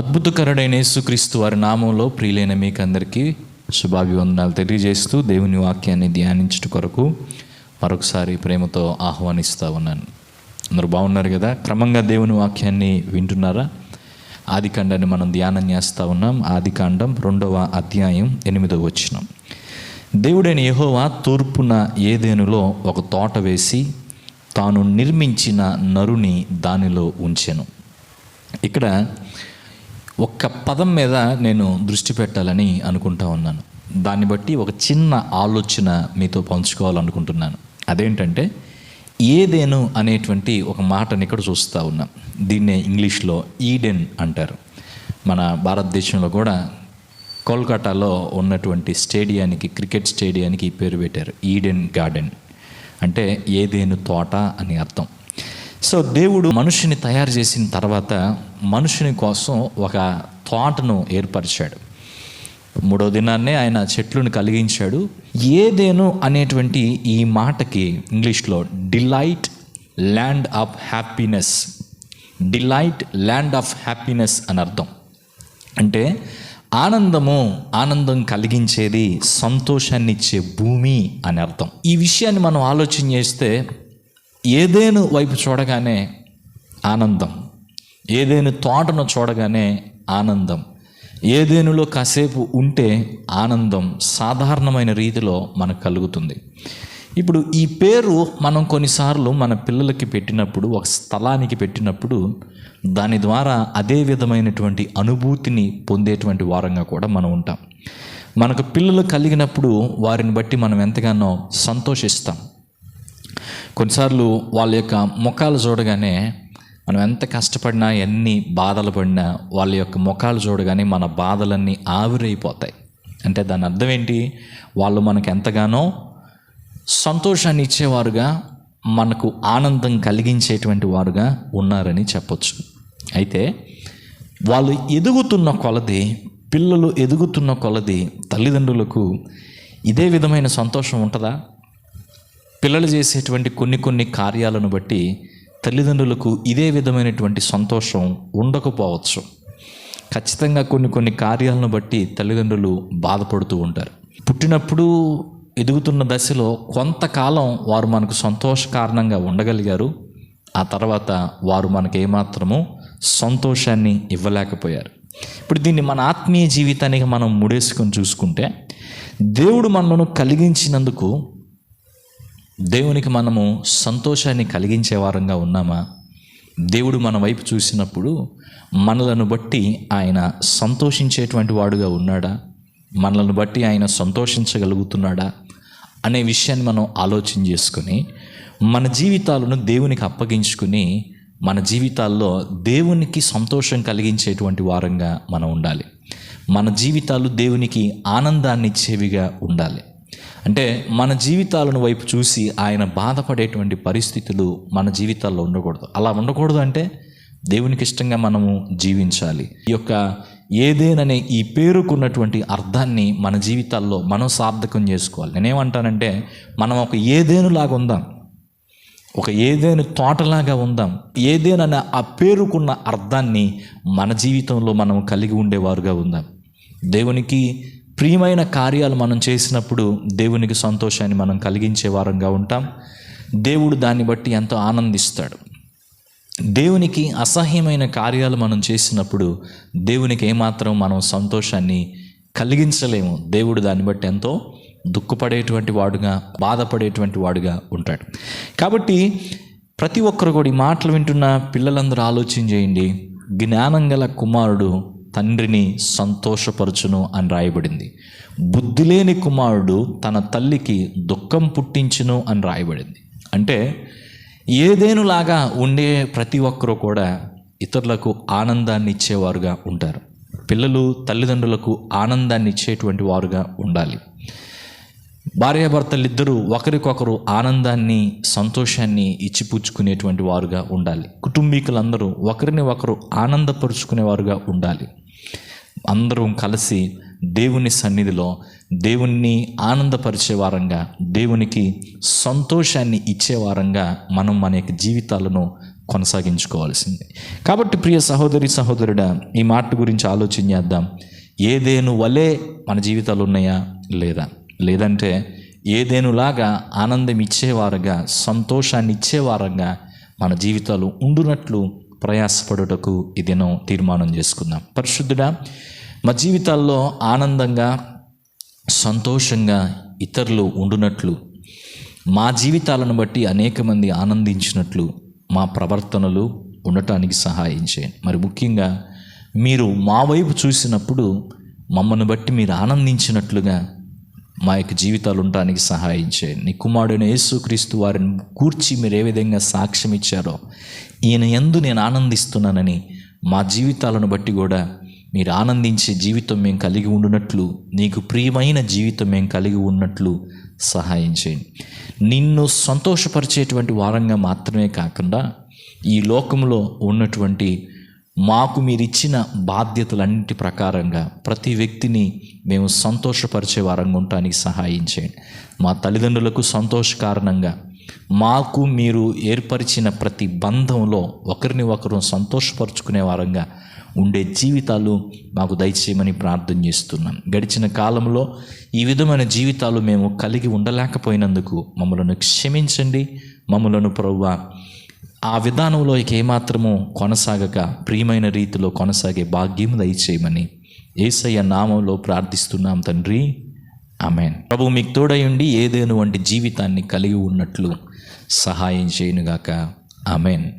అద్భుతకరుడైన యేసుక్రీస్తు వారి నామంలో ప్రియులైన మీకు అందరికీ శుభాభివందనాలు తెలియజేస్తూ దేవుని వాక్యాన్ని ధ్యానించుట కొరకు మరొకసారి ప్రేమతో ఆహ్వానిస్తూ ఉన్నాను. అందరూ బాగున్నారు కదా? క్రమంగా దేవుని వాక్యాన్ని వింటున్నారా? ఆదికాండాన్ని మనం ధ్యానం చేస్తూ ఉన్నాం. ఆదికాండం రెండవ అధ్యాయం ఎనిమిదవ వచ్చినం దేవుడైన యహోవా తూర్పున ఏదేనులో ఒక తోట వేసి తాను నిర్మించిన నరుని దానిలో ఉంచెను. ఇక్కడ ఒక్క పదం మీద నేను దృష్టి పెట్టాలని అనుకుంటా ఉన్నాను. దాన్ని బట్టి ఒక చిన్న ఆలోచన మీతో పంచుకోవాలనుకుంటున్నాను. అదేంటంటే ఏదేను అనేటువంటి ఒక మాటని ఇక్కడ చూస్తూ ఉన్నాం. దీన్నే ఇంగ్లీష్లో ఈడెన్ అంటారు. మన భారతదేశంలో కూడా కోల్కతాలో ఉన్నటువంటి స్టేడియానికి క్రికెట్ స్టేడియానికి పేరు పెట్టారు. Eden garden. అంటే ఏదేను తోట అని అర్థం. సో దేవుడు మనుషుని తయారు చేసిన తర్వాత మనుషుని కోసం ఒక తోటను ఏర్పరిచాడు. మూడో దినాన్నే ఆయన చెట్లను కలిగించాడు. ఏదేను అనేటువంటి ఈ మాటకి ఇంగ్లీష్లో delight land of happiness. Delight land of happiness అని అర్థం. అంటే ఆనందము ఆనందం కలిగించేది సంతోషాన్ని ఇచ్చే భూమి అని అర్థం. ఈ విషయాన్ని మనం ఆలోచన చేస్తే ఏదేను వైపు చూడగానే ఆనందం. ఏదేను తోటను చూడగానే ఆనందం. ఏదేనులో కాసేపు ఉంటే ఆనందం సాధారణమైన రీతిలో మనకు కలుగుతుంది. ఇప్పుడు ఈ పేరు మనం కొన్నిసార్లు మన పిల్లలకి పెట్టినప్పుడు ఒక స్థలానికి పెట్టినప్పుడు దాని ద్వారా అదే విధమైనటువంటి అనుభూతిని పొందేటువంటి వారంగా కూడా మనం ఉంటాం. మనకు పిల్లలు కలిగినప్పుడు వారిని బట్టి మనం ఎంతగానో సంతోషిస్తాం. కొన్నిసార్లు వాళ్ళ యొక్క ముఖాలు చూడగానే మనం ఎంత కష్టపడినా ఎన్ని బాధలు పడినా వాళ్ళ యొక్క ముఖాలు చూడగానే మన బాధలన్నీ ఆవిరైపోతాయి. అంటే దాని అర్థం ఏంటి? వాళ్ళు మనకు ఎంతగానో సంతోషాన్ని ఇచ్చేవారుగా మనకు ఆనందం కలిగించేటువంటి వారుగా ఉన్నారని చెప్పొచ్చు. అయితే వాళ్ళు ఎదుగుతున్న కొలది పిల్లలు ఎదుగుతున్న కొలది తల్లిదండ్రులకు ఇదే విధమైన సంతోషం ఉంటుందా? పిల్లలు చేసేటువంటి కొన్ని కొన్ని కార్యాలను బట్టి తల్లిదండ్రులకు ఇదే విధమైనటువంటి సంతోషం ఉండకపోవచ్చు. ఖచ్చితంగా కొన్ని కొన్ని కార్యాలను బట్టి తల్లిదండ్రులు బాధపడుతూ ఉంటారు. పుట్టినప్పుడు ఎదుగుతున్న దశలో కొంతకాలం వారు మనకు సంతోష కారణంగా ఉండగలిగారు. ఆ తర్వాత వారు మనకు ఏమాత్రము సంతోషాన్ని ఇవ్వలేకపోయారు. ఇప్పుడు దీన్ని మన ఆత్మీయ జీవితానికి మనం ముడేసుకొని చూసుకుంటే దేవుడు మనను కలిగించినందుకు దేవునికి మనము సంతోషాన్ని కలిగించే వారంగా ఉన్నామా? దేవుడు మన వైపు చూసినప్పుడు మనలను బట్టి ఆయన సంతోషించేటువంటి వాడుగా ఉన్నాడా? మనలను బట్టి ఆయన సంతోషించగలుగుతున్నాడా? అనే విషయాన్ని మనం ఆలోచన చేసుకొని మన జీవితాలను దేవునికి అప్పగించుకుని మన జీవితాల్లో దేవునికి సంతోషం కలిగించేటువంటి వారంగా మనం ఉండాలి. మన జీవితాలు దేవునికి ఆనందాన్ని ఇచ్చేవిగా ఉండాలి. అంటే మన జీవితాలను వైపు చూసి ఆయన బాధపడేటువంటి పరిస్థితులు మన జీవితాల్లో ఉండకూడదు. అలా ఉండకూడదు అంటే దేవునికి ఇష్టంగా మనము జీవించాలి. ఈ యొక్క ఏదేననే ఈ పేరుకున్నటువంటి అర్థాన్ని మన జీవితాల్లో మనం సార్థకం చేసుకోవాలి. నేనేమంటానంటే మనం ఒక ఏదేనులాగా ఉందాం. ఒక ఏదైనా తోటలాగా ఉందాం. ఏదేనన్న ఆ పేరుకున్న అర్థాన్ని మన జీవితంలో మనం కలిగి ఉండేవారుగా ఉందాం. దేవునికి ప్రియమైన కార్యాలు మనం చేసినప్పుడు దేవునికి సంతోషాన్ని మనం కలిగించే వారంగా ఉంటాం. దేవుడు దాన్ని బట్టి ఎంతో ఆనందిస్తాడు. దేవునికి అసహ్యమైన కార్యాలు మనం చేసినప్పుడు దేవునికి ఏమాత్రం మనం సంతోషాన్ని కలిగించలేము. దేవుడు దాన్ని బట్టి ఎంతో దుఃఖపడేటువంటి వాడుగా బాధపడేటువంటి వాడుగా ఉంటాడు. కాబట్టి ప్రతి ఒక్కరు కూడా ఈ మాటలు వింటున్న పిల్లలందరూ ఆలోచన చేయండి. జ్ఞానం గల కుమారుడు తండ్రిని సంతోషపరచును అని రాయబడింది. బుద్ధి లేని కుమారుడు తన తల్లికి దుఃఖం పుట్టించును అని రాయబడింది. అంటే ఏదేనులాగా ఉండే ప్రతి ఒక్కరూ కూడా ఇతరులకు ఆనందాన్ని ఇచ్చేవారుగా ఉంటారు. పిల్లలు తల్లిదండ్రులకు ఆనందాన్ని ఇచ్చేటువంటి వారుగా ఉండాలి. భార్యాభర్తలు ఇద్దరూ ఒకరికొకరు ఆనందాన్ని సంతోషాన్ని ఇచ్చిపుచ్చుకునేటువంటి వారుగా ఉండాలి. కుటుంబీకులందరూ ఒకరిని ఒకరు ఆనందపరుచుకునేవారుగా ఉండాలి. అందరూ కలిసి దేవుని సన్నిధిలో దేవుణ్ణి ఆనందపరిచే వారంగా దేవునికి సంతోషాన్ని ఇచ్చే వారంగా మనం మన యొక్క జీవితాలను కొనసాగించుకోవాల్సింది. కాబట్టి ప్రియ సహోదరి సహోదరుడా ఈ మాట గురించి ఆలోచన చేద్దాం. ఏదేను వలే మన జీవితాలు ఉన్నాయా? లేదా? లేదంటే ఏదేనులాగా ఆనందం ఇచ్చేవారుగా సంతోషాన్ని ఇచ్చేవారంగా మన జీవితాలు ఉండునట్లు ప్రయాసపడుటకు ఈ దినం తీర్మానం చేసుకుందాం. పరిశుద్ధుడా మా జీవితాల్లో ఆనందంగా సంతోషంగా ఇతరులు ఉండునట్లు మా జీవితాలను బట్టి అనేక మంది ఆనందించినట్లు మా ప్రవర్తనలు ఉండటానికి సహాయం చేయండి. మరి ముఖ్యంగా మీరు మా వైపు చూసినప్పుడు మమ్మల్ని బట్టి మీరు ఆనందించినట్లుగా మా యొక్క జీవితాలు ఉండటానికి సహాయం చేయండి. నీ కుమారుడైన యేసుక్రీస్తు వారిని కూర్చి మీరు ఏ విధంగా సాక్ష్యం ఇచ్చారో ఈయన ఎందు నేను ఆనందిస్తున్నానని మా జీవితాలను బట్టి కూడా మీరు ఆనందించే జీవితం మేము కలిగి ఉండునట్లు నీకు ప్రియమైన జీవితం మేము కలిగి ఉన్నట్లు సహాయం చేయండి. నిన్ను సంతోషపరిచేటువంటి వారంగా మాత్రమే కాకుండా ఈ లోకంలో ఉన్నటువంటి మాకు మీరిచ్చిన బాధ్యతలన్నింటి ప్రకారంగా ప్రతి వ్యక్తిని మేము సంతోషపరిచే వారంగా ఉండటానికి సహాయం చేయండి. మా తల్లిదండ్రులకు సంతోష కారణంగా మాకు మీరు ఏర్పరిచిన ప్రతి బంధంలో ఒకరిని ఒకరు సంతోషపరుచుకునే వారంగా ఉండే జీవితాలు మాకు దయచేయమని ప్రార్థన చేస్తున్నాం. గడిచిన కాలంలో ఈ విధమైన జీవితాలు మేము కలిగి ఉండలేకపోయినందుకు మమ్మలను క్షమించండి. మమ్మలను ప్రవ్వ ఆ విధానంలో ఏమాత్రము కొనసాగక ప్రియమైన రీతిలో కొనసాగే భాగ్యం దయచేయమని ఏసయ్య నామంలో ప్రార్థిస్తున్నాం తండ్రి. ఆమెన్. ప్రభు మీకు తోడయుండి ఏదేను వంటి జీవితాన్ని కలిగి ఉన్నట్లు సహాయం చేయనుగాక. ఆమెన్.